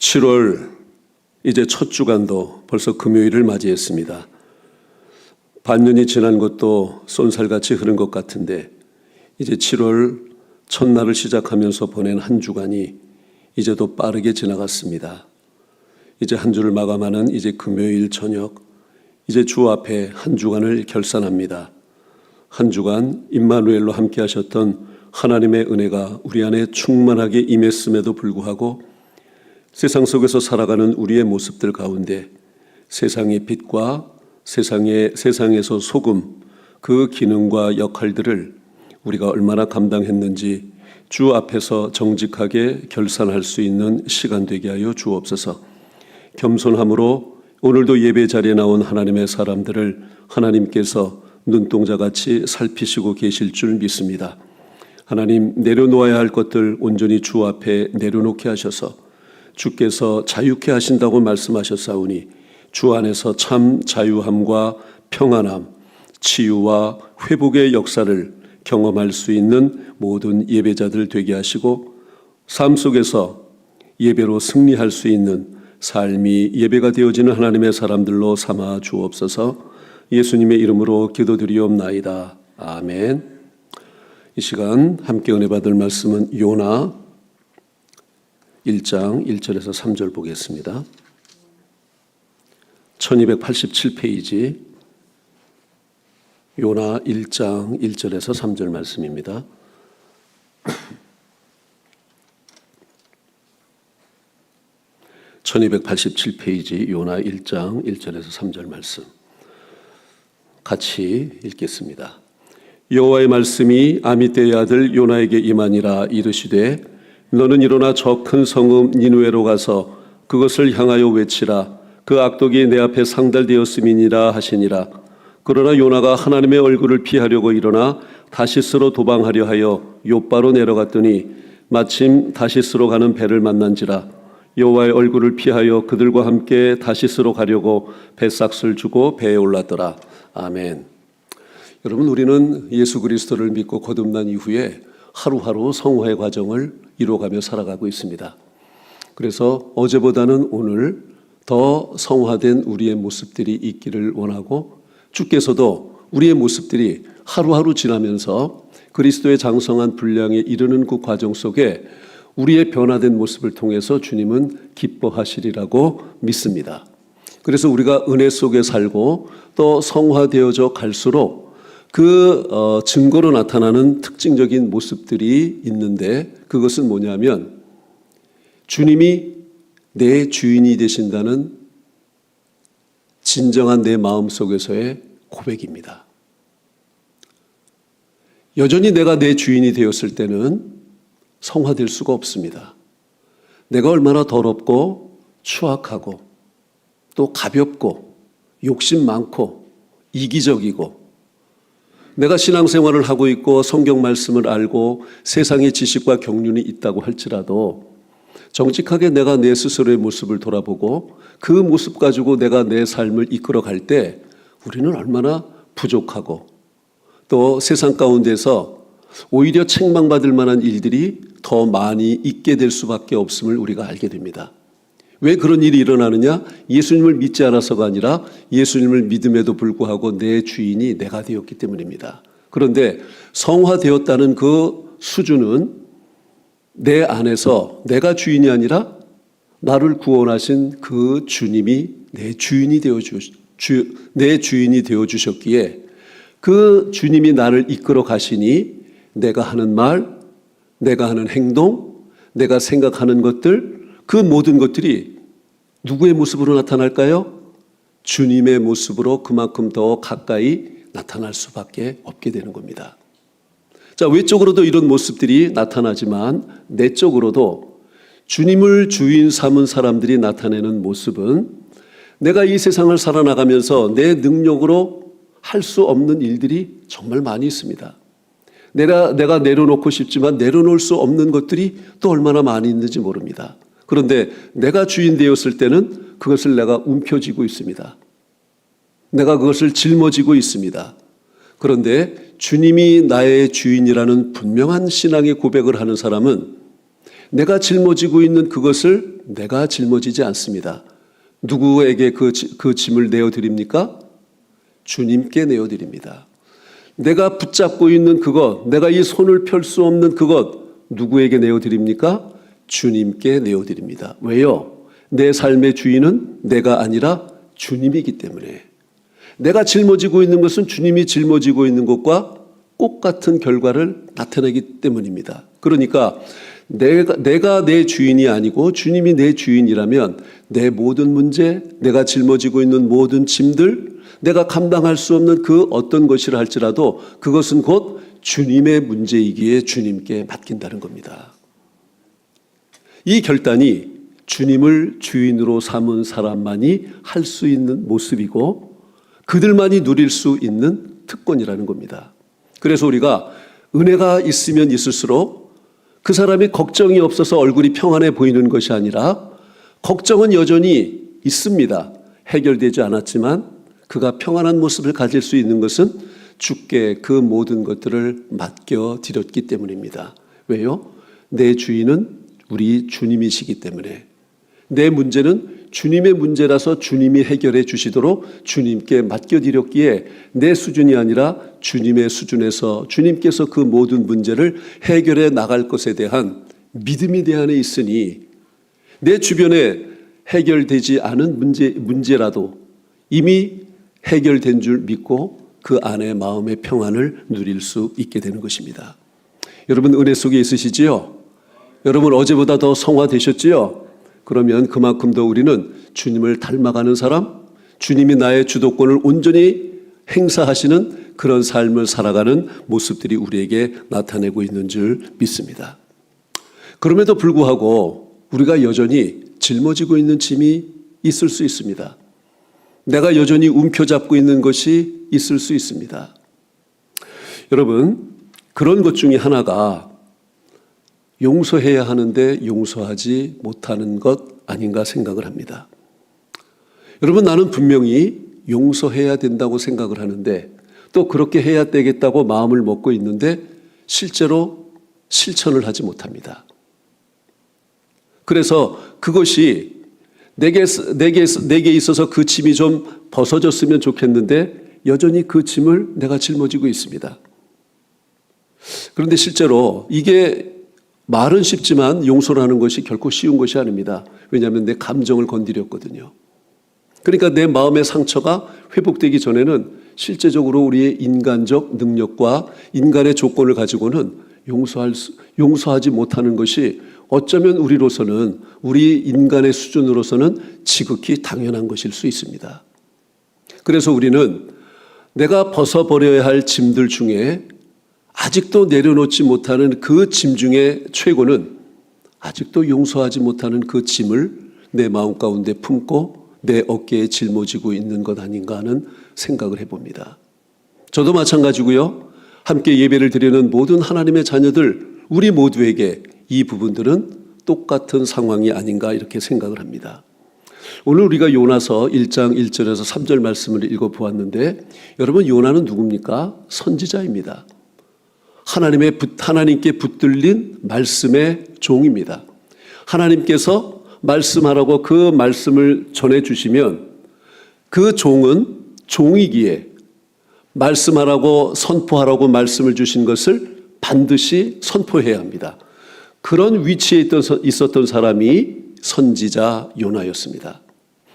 7월 이제 첫 주간도 벌써 금요일을 맞이했습니다. 반년이 지난 것도 쏜살같이 흐른 것 같은데 이제 7월 첫날을 시작하면서 보낸 한 주간이 이제도 빠르게 지나갔습니다. 이제 한 주를 마감하는 이제 금요일 저녁 이제 주 앞에 한 주간을 결산합니다. 한 주간 임마누엘로 함께 하셨던 하나님의 은혜가 우리 안에 충만하게 임했음에도 불구하고 세상 속에서 살아가는 우리의 모습들 가운데 세상의 빛과 세상의 세상에서 소금 그 기능과 역할들을 우리가 얼마나 감당했는지 주 앞에서 정직하게 결산할 수 있는 시간 되게 하여 주옵소서. 겸손함으로 오늘도 예배 자리에 나온 하나님의 사람들을 하나님께서 눈동자 같이 살피시고 계실 줄 믿습니다. 하나님 내려놓아야 할 것들 온전히 주 앞에 내려놓게 하셔서 주께서 자유케 하신다고 말씀하셨사오니 주 안에서 참 자유함과 평안함, 치유와 회복의 역사를 경험할 수 있는 모든 예배자들 되게 하시고 삶 속에서 예배로 승리할 수 있는 삶이 예배가 되어지는 하나님의 사람들로 삼아 주옵소서 예수님의 이름으로 기도드리옵나이다. 아멘. 이 시간 함께 은혜 받을 말씀은 요나 1장 1절에서 3절 보겠습니다. 1287페이지 요나 1장 1절에서 3절 말씀입니다. (1287페이지) 요나 1장 1절에서 3절 말씀 같이 읽겠습니다. 여호와의 말씀이 아미떼의 아들 요나에게 임하니라 이르시되 너는 일어나 저 큰 성읍 니누에로 가서 그것을 향하여 외치라. 그 악독이 내 앞에 상달되었음이니라 하시니라. 그러나 요나가 하나님의 얼굴을 피하려고 일어나 다시스로 도방하려 하여 요바로 내려갔더니 마침 다시스로 가는 배를 만난지라. 여호와의 얼굴을 피하여 그들과 함께 다시스로 가려고 배삭을 주고 배에 올랐더라. 아멘. 여러분 우리는 예수 그리스도를 믿고 거듭난 이후에 하루하루 성화의 과정을 이루어가며 살아가고 있습니다. 그래서 어제보다는 오늘 더 성화된 우리의 모습들이 있기를 원하고 주께서도 우리의 모습들이 하루하루 지나면서 그리스도의 장성한 분량에 이르는 그 과정 속에 우리의 변화된 모습을 통해서 주님은 기뻐하시리라고 믿습니다. 그래서 우리가 은혜 속에 살고 또 성화되어져 갈수록 그 어, 증거로 나타나는 특징적인 모습들이 있는데 그것은 뭐냐면 주님이 내 주인이 되신다는 진정한 내 마음 속에서의 고백입니다. 여전히 내가 내 주인이 되었을 때는 성화될 수가 없습니다. 내가 얼마나 더럽고 추악하고 또 가볍고 욕심 많고 이기적이고 내가 신앙생활을 하고 있고 성경 말씀을 알고 세상의 지식과 경륜이 있다고 할지라도 정직하게 내가 내 스스로의 모습을 돌아보고 그 모습 가지고 내가 내 삶을 이끌어 갈 때 우리는 얼마나 부족하고 또 세상 가운데서 오히려 책망받을 만한 일들이 더 많이 있게 될 수밖에 없음을 우리가 알게 됩니다. 왜 그런 일이 일어나느냐? 예수님을 믿지 않아서가 아니라 예수님을 믿음에도 불구하고 내 주인이 내가 되었기 때문입니다. 그런데 성화되었다는 그 수준은 내 안에서 내가 주인이 아니라 나를 구원하신 그 주님이 내 주인이 되어 주, 주, 내 주인이 되어 주셨기에 그 주님이 나를 이끌어 가시니 내가 하는 말, 내가 하는 행동, 내가 생각하는 것들 그 모든 것들이 누구의 모습으로 나타날까요? 주님의 모습으로 그만큼 더 가까이 나타날 수밖에 없게 되는 겁니다. 자, 외적으로도 이런 모습들이 나타나지만 내적으로도 주님을 주인 삼은 사람들이 나타내는 모습은 내가 이 세상을 살아나가면서 내 능력으로 할 수 없는 일들이 정말 많이 있습니다. 내가, 내가 내려놓고 싶지만 내려놓을 수 없는 것들이 또 얼마나 많이 있는지 모릅니다. 그런데 내가 주인 되었을 때는 그것을 내가 움켜쥐고 있습니다. 내가 그것을 짊어지고 있습니다. 그런데 주님이 나의 주인이라는 분명한 신앙의 고백을 하는 사람은 내가 짊어지고 있는 그것을 내가 짊어지지 않습니다. 누구에게 그, 지- 그 짐을 내어드립니까? 주님께 내어드립니다. 내가 붙잡고 있는 그것, 내가 이 손을 펼 수 없는 그것, 누구에게 내어드립니까? 주님께 내어드립니다. 왜요? 내 삶의 주인은 내가 아니라 주님이기 때문에. 내가 짊어지고 있는 것은 주님이 짊어지고 있는 것과 똑 같은 결과를 나타내기 때문입니다. 그러니까 내가, 내가 내 주인이 아니고 주님이 내 주인이라면 내 모든 문제, 내가 짊어지고 있는 모든 짐들, 내가 감당할 수 없는 그 어떤 것이라 할지라도 그것은 곧 주님의 문제이기에 주님께 맡긴다는 겁니다. 이 결단이 주님을 주인으로 삼은 사람만이 할 수 있는 모습이고 그들만이 누릴 수 있는 특권이라는 겁니다. 그래서 우리가 은혜가 있으면 있을수록 그 사람이 걱정이 없어서 얼굴이 평안해 보이는 것이 아니라 걱정은 여전히 있습니다. 해결되지 않았지만 그가 평안한 모습을 가질 수 있는 것은 주께 그 모든 것들을 맡겨 드렸기 때문입니다. 왜요? 내 주인은 우리 주님이시기 때문에 내 문제는 주님의 문제라서 주님이 해결해 주시도록 주님께 맡겨드렸기에 내 수준이 아니라 주님의 수준에서 주님께서 그 모든 문제를 해결해 나갈 것에 대한 믿음이 내 안에 있으니 내 주변에 해결되지 않은 문제, 문제라도 이미 해결된 줄 믿고 그 안에 마음의 평안을 누릴 수 있게 되는 것입니다. 여러분 은혜 속에 있으시지요? 여러분 어제보다 더 성화되셨지요? 그러면 그만큼 더 우리는 주님을 닮아가는 사람, 주님이 나의 주도권을 온전히 행사하시는 그런 삶을 살아가는 모습들이 우리에게 나타내고 있는 줄 믿습니다. 그럼에도 불구하고 우리가 여전히 짊어지고 있는 짐이 있을 수 있습니다. 내가 여전히 움켜잡고 있는 것이 있을 수 있습니다. 여러분, 그런 것 중에 하나가 용서해야 하는데 용서하지 못하는 것 아닌가 생각을 합니다. 여러분, 나는 분명히 용서해야 된다고 생각을 하는데 또 그렇게 해야 되겠다고 마음을 먹고 있는데 실제로 실천을 하지 못합니다. 그래서 그것이 내게, 내게, 내게 있어서 그 짐이 좀 벗어졌으면 좋겠는데 여전히 그 짐을 내가 짊어지고 있습니다. 그런데 실제로 이게 말은 쉽지만 용서라는 것이 결코 쉬운 것이 아닙니다. 왜냐하면 내 감정을 건드렸거든요. 그러니까 내 마음의 상처가 회복되기 전에는 실제적으로 우리의 인간적 능력과 인간의 조건을 가지고는 용서할 수, 용서하지 못하는 것이 어쩌면 우리로서는 우리 인간의 수준으로서는 지극히 당연한 것일 수 있습니다. 그래서 우리는 내가 벗어버려야 할 짐들 중에 아직도 내려놓지 못하는 그 짐 중에 최고는 아직도 용서하지 못하는 그 짐을 내 마음 가운데 품고 내 어깨에 짊어지고 있는 것 아닌가 하는 생각을 해봅니다. 저도 마찬가지고요. 함께 예배를 드리는 모든 하나님의 자녀들, 우리 모두에게 이 부분들은 똑같은 상황이 아닌가 이렇게 생각을 합니다. 오늘 우리가 요나서 1장 1절에서 3절 말씀을 읽어 보았는데 여러분 요나는 누굽니까? 선지자입니다. 하나님의 붙, 하나님께 붙들린 말씀의 종입니다. 하나님께서 말씀하라고 그 말씀을 전해 주시면 그 종은 종이기에 말씀하라고 선포하라고 말씀을 주신 것을 반드시 선포해야 합니다. 그런 위치에 있었던 사람이 선지자 요나였습니다.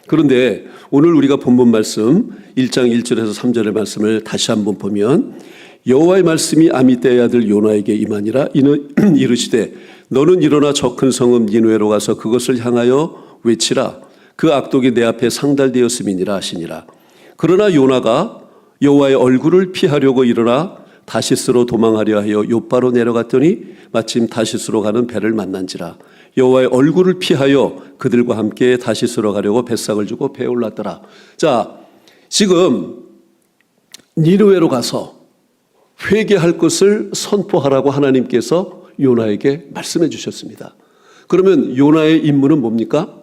그런데 오늘 우리가 본문 말씀 1장 1절에서 3절의 말씀을 다시 한번 보면 여호와의 말씀이 아미떼의 아들 요나에게 임하니라. 이르시되 너는 일어나 저 큰 성읍 니누에로 가서 그것을 향하여 외치라. 그 악독이 내 앞에 상달되었음이니라 하시니라. 그러나 요나가 여호와의 얼굴을 피하려고 일어나 다시스로 도망하려 하여 요바로 내려갔더니 마침 다시스로 가는 배를 만난지라. 여호와의 얼굴을 피하여 그들과 함께 다시스로 가려고 뱃삭을 주고 배에 올랐더라. 자, 지금 니누에로 가서 회개할 것을 선포하라고 하나님께서 요나에게 말씀해 주셨습니다. 그러면 요나의 임무는 뭡니까?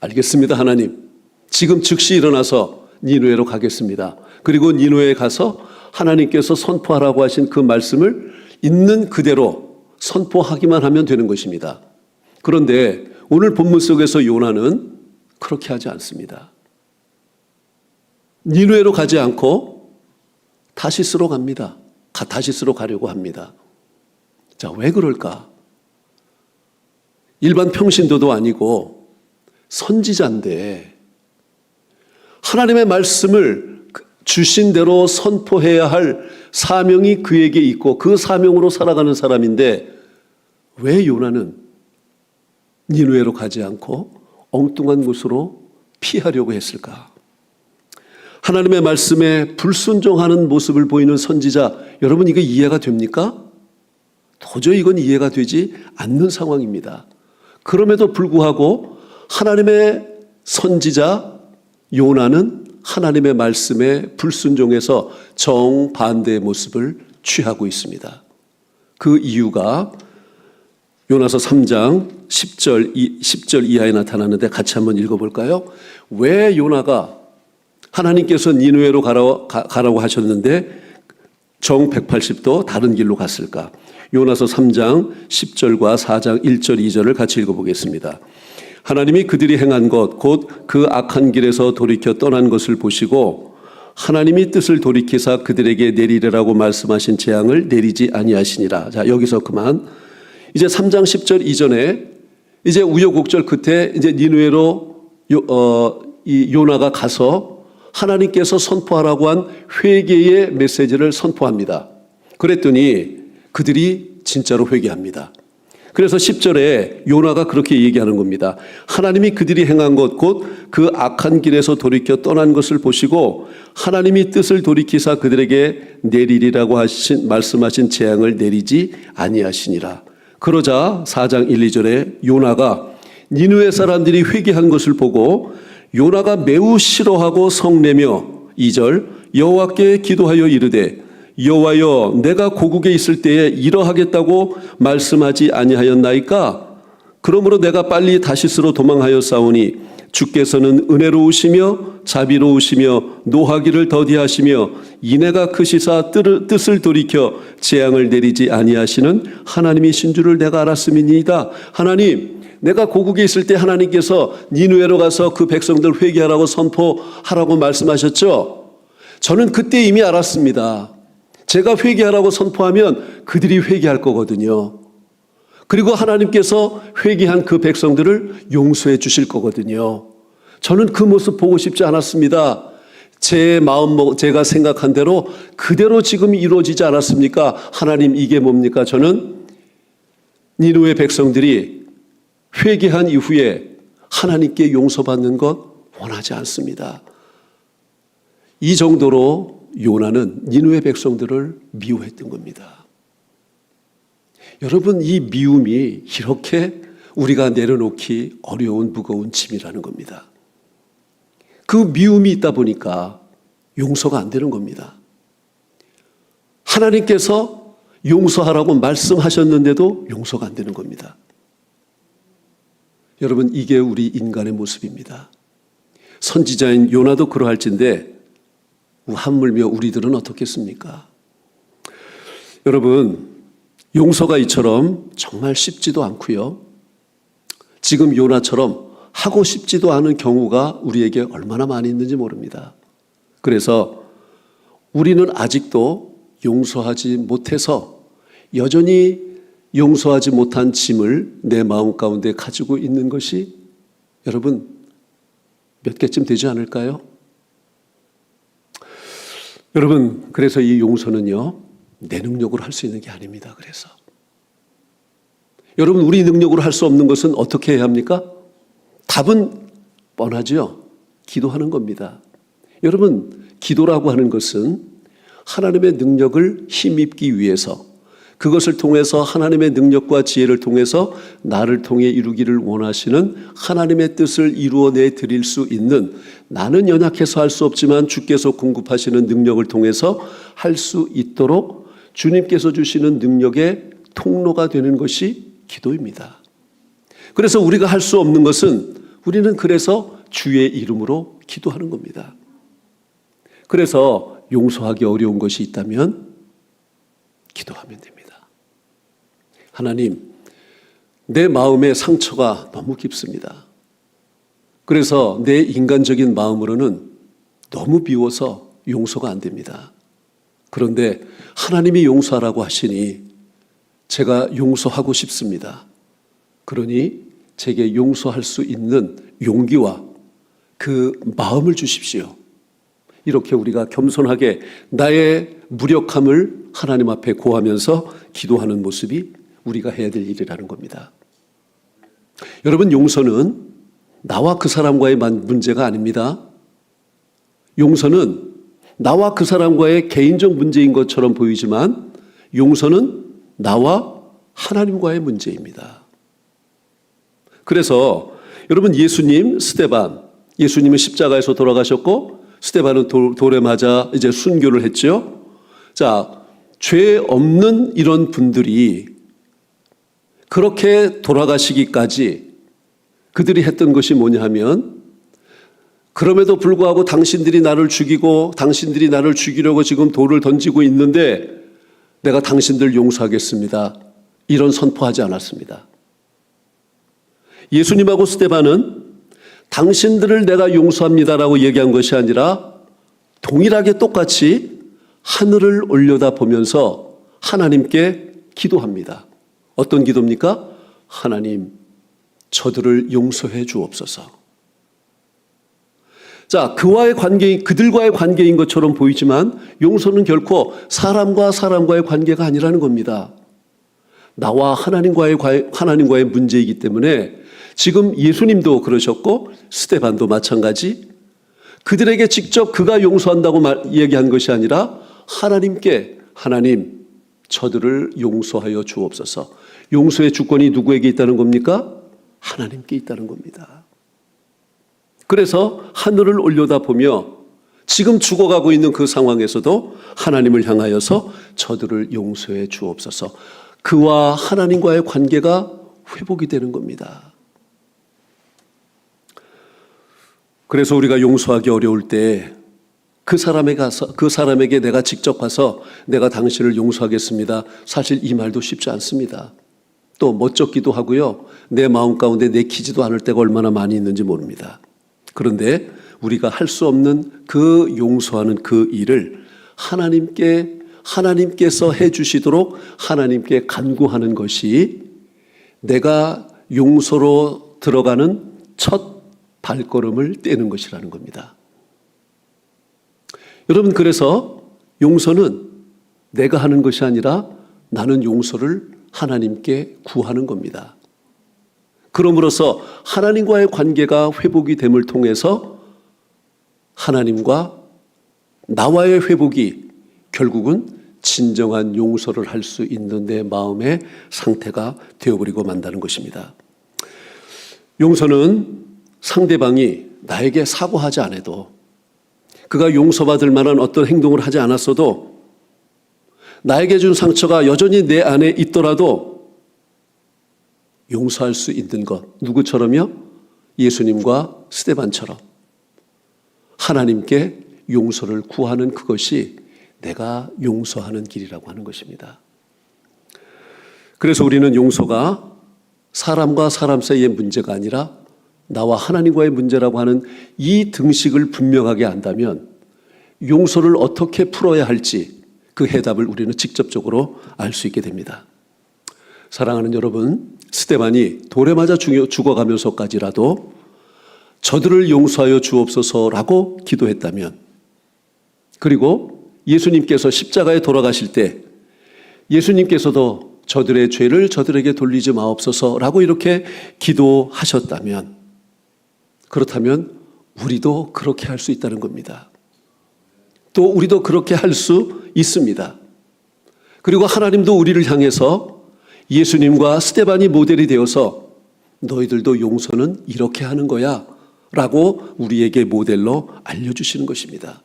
알겠습니다, 하나님. 지금 즉시 일어나서 니누에로 가겠습니다. 그리고 니누에 가서 하나님께서 선포하라고 하신 그 말씀을 있는 그대로 선포하기만 하면 되는 것입니다. 그런데 오늘 본문 속에서 요나는 그렇게 하지 않습니다. 니누에로 가지 않고 다시스로 갑니다. 가- 다시스로 가려고 합니다. 자, 왜 그럴까? 일반 평신도도 아니고 선지자인데 하나님의 말씀을 그 주신 대로 선포해야 할 사명이 그에게 있고 그 사명으로 살아가는 사람인데 왜 요나는 니누에로 가지 않고 엉뚱한 곳으로 피하려고 했을까? 하나님의 말씀에 불순종하는 모습을 보이는 선지자, 여러분 이거 이해가 됩니까? 도저히 이건 이해가 되지 않는 상황입니다. 그럼에도 불구하고 하나님의 선지자 요나는 하나님의 말씀에 불순종해서 정반대의 모습을 취하고 있습니다. 그 이유가 요나서 3장 10절, 10절 이하에 나타나는데 같이 한번 읽어볼까요? 왜 요나가 하나님께서 니누에로 가라, 가, 가라고 하셨는데 정 180도 다른 길로 갔을까? 요나서 3장 10절과 4장 1절 2절을 같이 읽어보겠습니다. 하나님이 그들이 행한 것, 곧 그 악한 길에서 돌이켜 떠난 것을 보시고 하나님이 뜻을 돌이키사 그들에게 내리라고 말씀하신 재앙을 내리지 아니하시니라. 자, 여기서 그만. 이제 3장 10절 이전에 이제 우여곡절 끝에 이제 니누에로 요, 어, 이 요나가 가서 하나님께서 선포하라고 한 회개의 메시지를 선포합니다. 그랬더니 그들이 진짜로 회개합니다. 그래서 10절에 요나가 그렇게 얘기하는 겁니다. 하나님이 그들이 행한 것, 곧 그 악한 길에서 돌이켜 떠난 것을 보시고 하나님이 뜻을 돌이키사 그들에게 내리리라고 하신, 말씀하신 재앙을 내리지 아니하시니라. 그러자 4장 1, 2절에 요나가 니누의 사람들이 회개한 것을 보고 요나가 매우 싫어하고 성내며 2절 여호와께 기도하여 이르되 여호와여 내가 고국에 있을 때에 이러하겠다고 말씀하지 아니하였나이까? 그러므로 내가 빨리 다시스로 도망하여 싸우니 주께서는 은혜로우시며 자비로우시며 노하기를 더디하시며 이내가 크시사 뜰- 뜻을 돌이켜 재앙을 내리지 아니하시는 하나님이신 줄을 내가 알았음이니이다. 하나님 내가 고국에 있을 때 하나님께서 니누에로 가서 그 백성들 회개하라고 선포하라고 말씀하셨죠 저는 그때 이미 알았습니다 제가 회개하라고 선포하면 그들이 회개할 거거든요. 그리고 하나님께서 회개한 그 백성들을 용서해 주실 거거든요. 저는 그 모습 보고 싶지 않았습니다. 제 마음, 제가 생각한 대로 그대로 지금 이루어지지 않았습니까? 하나님 이게 뭡니까? 저는 니누의 백성들이 회개한 이후에 하나님께 용서받는 것 원하지 않습니다. 이 정도로 요나는 니누의 백성들을 미워했던 겁니다. 여러분, 이 미움이 이렇게 우리가 내려놓기 어려운 무거운 짐이라는 겁니다. 그 미움이 있다 보니까 용서가 안 되는 겁니다. 하나님께서 용서하라고 말씀하셨는데도 용서가 안 되는 겁니다. 여러분, 이게 우리 인간의 모습입니다. 선지자인 요나도 그러할진데 한물며 우리들은 어떻겠습니까? 여러분, 용서가 이처럼 정말 쉽지도 않고요. 지금 요나처럼 하고 싶지도 않은 경우가 우리에게 얼마나 많이 있는지 모릅니다. 그래서 우리는 아직도 용서하지 못해서 여전히 용서하지 못한 짐을 내 마음 가운데 가지고 있는 것이 여러분 몇 개쯤 되지 않을까요? 여러분, 그래서 이 용서는요, 내 능력으로 할 수 있는 게 아닙니다. 그래서. 여러분, 우리 능력으로 할 수 없는 것은 어떻게 해야 합니까? 답은 뻔하죠. 기도하는 겁니다. 여러분, 기도라고 하는 것은 하나님의 능력을 힘입기 위해서 그것을 통해서 하나님의 능력과 지혜를 통해서 나를 통해 이루기를 원하시는 하나님의 뜻을 이루어내 드릴 수 있는 나는 연약해서 할 수 없지만 주께서 공급하시는 능력을 통해서 할 수 있도록 주님께서 주시는 능력의 통로가 되는 것이 기도입니다. 그래서 우리가 할 수 없는 것은 우리는 그래서 주의 이름으로 기도하는 겁니다. 그래서 용서하기 어려운 것이 있다면 기도하면 됩니다. 하나님, 내 마음의 상처가 너무 깊습니다. 그래서 내 인간적인 마음으로는 너무 비워서 용서가 안 됩니다. 그런데 하나님이 용서하라고 하시니 제가 용서하고 싶습니다. 그러니 제게 용서할 수 있는 용기와 그 마음을 주십시오. 이렇게 우리가 겸손하게 나의 무력함을 하나님 앞에 고하면서 기도하는 모습이 우리가 해야 될 일이라는 겁니다. 여러분, 용서는 나와 그 사람과의 만- 문제가 아닙니다. 용서는 나와 그 사람과의 개인적 문제인 것처럼 보이지만 용서는 나와 하나님과의 문제입니다. 그래서 여러분 예수님 스테반 예수님은 십자가에서 돌아가셨고 스테반은 돌- 돌에 맞아 이제 순교를 했죠. 자, 죄 없는 이런 분들이 그렇게 돌아가시기까지 그들이 했던 것이 뭐냐 하면 그럼에도 불구하고 당신들이 나를 죽이고 당신들이 나를 죽이려고 지금 돌을 던지고 있는데 내가 당신들 용서하겠습니다. 이런 선포하지 않았습니다. 예수님하고 스테반은 당신들을 내가 용서합니다라고 얘기한 것이 아니라 동일하게 똑같이 하늘을 올려다 보면서 하나님께 기도합니다. 어떤 기도입니까? 하나님, 저들을 용서해 주옵소서. 자, 그와의 관계, 그들과의 관계인 것처럼 보이지만 용서는 결코 사람과 사람과의 관계가 아니라는 겁니다. 나와 하나님과의, 과- 하나님과의 문제이기 때문에 지금 예수님도 그러셨고 스테반도 마찬가지 그들에게 직접 그가 용서한다고 말, 얘기한 것이 아니라 하나님께 하나님 저들을 용서하여 주옵소서. 용서의 주권이 누구에게 있다는 겁니까? 하나님께 있다는 겁니다. 그래서 하늘을 올려다 보며 지금 죽어가고 있는 그 상황에서도 하나님을 향하여서 저들을 용서해 주옵소서. 그와 하나님과의 관계가 회복이 되는 겁니다. 그래서 우리가 용서하기 어려울 때 그 사람에 가서 그 사람에게 내가 직접 가서 내가 당신을 용서하겠습니다. 사실 이 말도 쉽지 않습니다. 또 멋쩍기도 하고요. 내 마음 가운데 내키지도 않을 때가 얼마나 많이 있는지 모릅니다. 그런데 우리가 할 수 없는 그 용서하는 그 일을 하나님께 하나님께서 해 주시도록 하나님께 간구하는 것이 내가 용서로 들어가는 첫 발걸음을 떼는 것이라는 겁니다. 여러분 그래서 용서는 내가 하는 것이 아니라 나는 용서를 하나님께 구하는 겁니다. 그럼으로써 하나님과의 관계가 회복이 됨을 통해서 하나님과 나와의 회복이 결국은 진정한 용서를 할 수 있는 내 마음의 상태가 되어버리고 만다는 것입니다. 용서는 상대방이 나에게 사과하지 않아도 그가 용서받을 만한 어떤 행동을 하지 않았어도 나에게 준 상처가 여전히 내 안에 있더라도 용서할 수 있는 것 누구처럼요? 예수님과 스테반처럼 하나님께 용서를 구하는 그것이 내가 용서하는 길이라고 하는 것입니다. 그래서 우리는 용서가 사람과 사람 사이의 문제가 아니라 나와 하나님과의 문제라고 하는 이 등식을 분명하게 안다면 용서를 어떻게 풀어야 할지 그 해답을 우리는 직접적으로 알 수 있게 됩니다. 사랑하는 여러분, 스테반이 돌에 맞아 죽어가면서까지라도 저들을 용서하여 주옵소서라고 기도했다면 그리고 예수님께서 십자가에 돌아가실 때 예수님께서도 저들의 죄를 저들에게 돌리지 마옵소서라고 이렇게 기도하셨다면 그렇다면 우리도 그렇게 할 수 있다는 겁니다. 또 우리도 그렇게 할 수 있습니다. 그리고 하나님도 우리를 향해서 예수님과 스테반이 모델이 되어서 너희들도 용서는 이렇게 하는 거야 라고 우리에게 모델로 알려주시는 것입니다.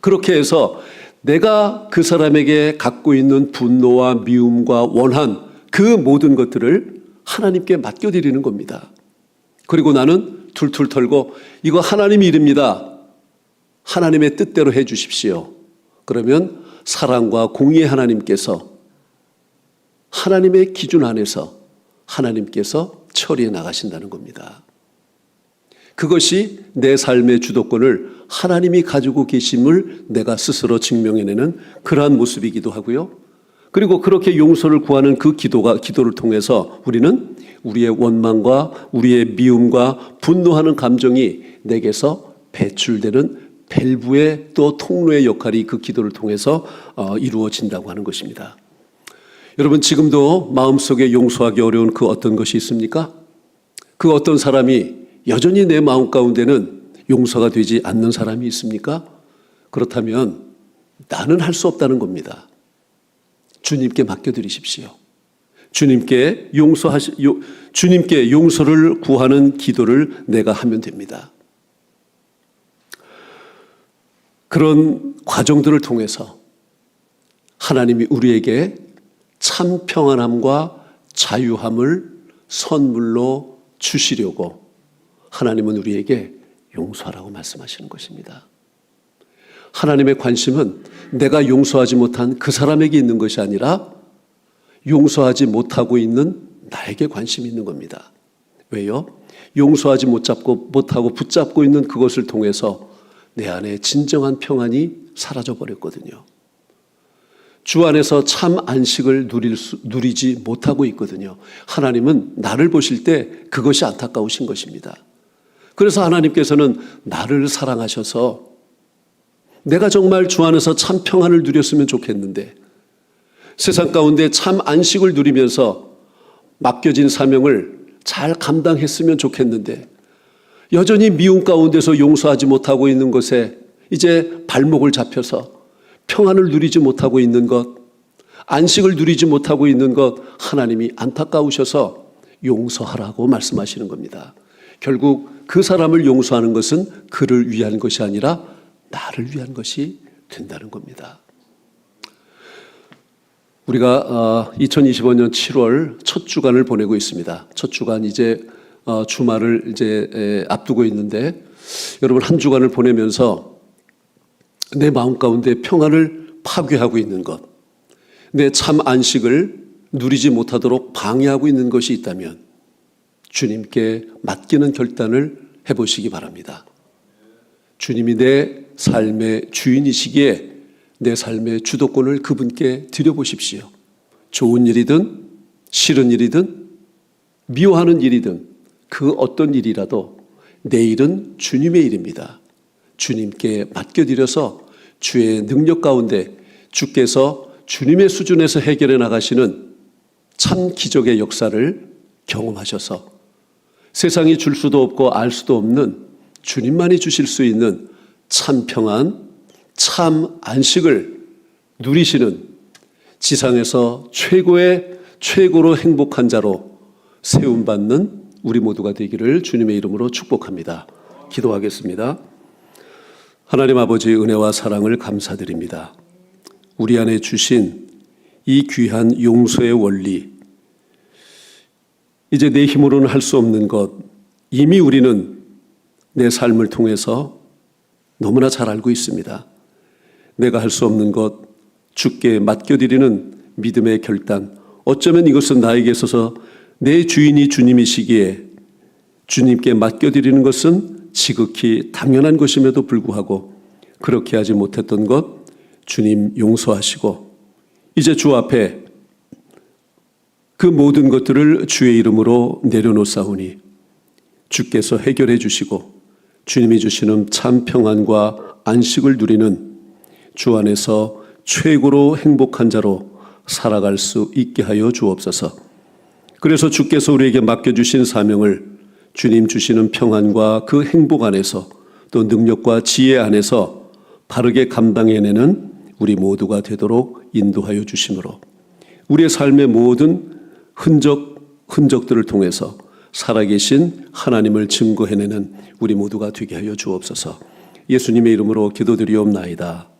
그렇게 해서 내가 그 사람에게 갖고 있는 분노와 미움과 원한 그 모든 것들을 하나님께 맡겨드리는 겁니다. 그리고 나는 툴툴 털고 이거 하나님 일입니다. 하나님의 뜻대로 해 주십시오. 그러면 사랑과 공의의 하나님께서 하나님의 기준 안에서 하나님께서 처리해 나가신다는 겁니다. 그것이 내 삶의 주도권을 하나님이 가지고 계심을 내가 스스로 증명해내는 그러한 모습이기도 하고요. 그리고 그렇게 용서를 구하는 그 기도가 기도를 통해서 우리는 우리의 원망과 우리의 미움과 분노하는 감정이 내게서 배출되는 밸브의 또 통로의 역할이 그 기도를 통해서 어, 이루어진다고 하는 것입니다. 여러분 지금도 마음속에 용서하기 어려운 그 어떤 것이 있습니까? 그 어떤 사람이 여전히 내 마음 가운데는 용서가 되지 않는 사람이 있습니까? 그렇다면 나는 할 수 없다는 겁니다. 주님께 맡겨드리십시오. 주님께 용서하시, 요, 주님께 용서를 구하는 기도를 내가 하면 됩니다. 그런 과정들을 통해서 하나님이 우리에게 참 평안함과 자유함을 선물로 주시려고 하나님은 우리에게 용서하라고 말씀하시는 것입니다. 하나님의 관심은 내가 용서하지 못한 그 사람에게 있는 것이 아니라 용서하지 못하고 있는 나에게 관심이 있는 겁니다. 왜요? 용서하지 못 잡고 못하고 붙잡고 있는 그것을 통해서 내 안에 진정한 평안이 사라져 버렸거든요. 주 안에서 참 안식을 누릴 수, 누리지 못하고 있거든요. 하나님은 나를 보실 때 그것이 안타까우신 것입니다. 그래서 하나님께서는 나를 사랑하셔서 내가 정말 주 안에서 참 평안을 누렸으면 좋겠는데 세상 가운데 참 안식을 누리면서 맡겨진 사명을 잘 감당했으면 좋겠는데 여전히 미움 가운데서 용서하지 못하고 있는 것에 이제 발목을 잡혀서 평안을 누리지 못하고 있는 것, 안식을 누리지 못하고 있는 것 하나님이 안타까우셔서 용서하라고 말씀하시는 겁니다. 결국 그 사람을 용서하는 것은 그를 위한 것이 아니라 나를 위한 것이 된다는 겁니다. 우리가 2025년 7월 첫 주간을 보내고 있습니다. 첫 주간 이제 어, 주말을 이제 앞두고 있는데 여러분 한 주간을 보내면서 내 마음 가운데 평안을 파괴하고 있는 것, 내 참 안식을 누리지 못하도록 방해하고 있는 것이 있다면 주님께 맡기는 결단을 해보시기 바랍니다. 주님이 내 삶의 주인이시기에 내 삶의 주도권을 그분께 드려보십시오. 좋은 일이든 싫은 일이든 미워하는 일이든 그 어떤 일이라도 내 일은 주님의 일입니다. 주님께 맡겨드려서 주의 능력 가운데 주께서 주님의 수준에서 해결해 나가시는 참 기적의 역사를 경험하셔서 세상이 줄 수도 없고 알 수도 없는 주님만이 주실 수 있는 참 평안, 참 안식을 누리시는 지상에서 최고의 최고로 행복한 자로 세움받는 우리 모두가 되기를 주님의 이름으로 축복합니다. 기도하겠습니다. 하나님 아버지의 은혜와 사랑을 감사드립니다. 우리 안에 주신 이 귀한 용서의 원리, 이제 내 힘으로는 할 수 없는 것, 이미 우리는 내 삶을 통해서 너무나 잘 알고 있습니다. 내가 할 수 없는 것, 주께 맡겨드리는 믿음의 결단, 어쩌면 이것은 나에게 있어서 내 주인이 주님이시기에 주님께 맡겨드리는 것은 지극히 당연한 것임에도 불구하고 그렇게 하지 못했던 것 주님 용서하시고 이제 주 앞에 그 모든 것들을 주의 이름으로 내려놓사오니 주께서 해결해 주시고 주님이 주시는 참 평안과 안식을 누리는 주 안에서 최고로 행복한 자로 살아갈 수 있게 하여 주옵소서. 그래서 주께서 우리에게 맡겨주신 사명을 주님 주시는 평안과 그 행복 안에서 또 능력과 지혜 안에서 바르게 감당해내는 우리 모두가 되도록 인도하여 주심으로 우리의 삶의 모든 흔적, 흔적들을 통해서 살아계신 하나님을 증거해내는 우리 모두가 되게 하여 주옵소서 예수님의 이름으로 기도드리옵나이다.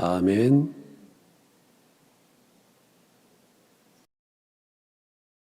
아멘.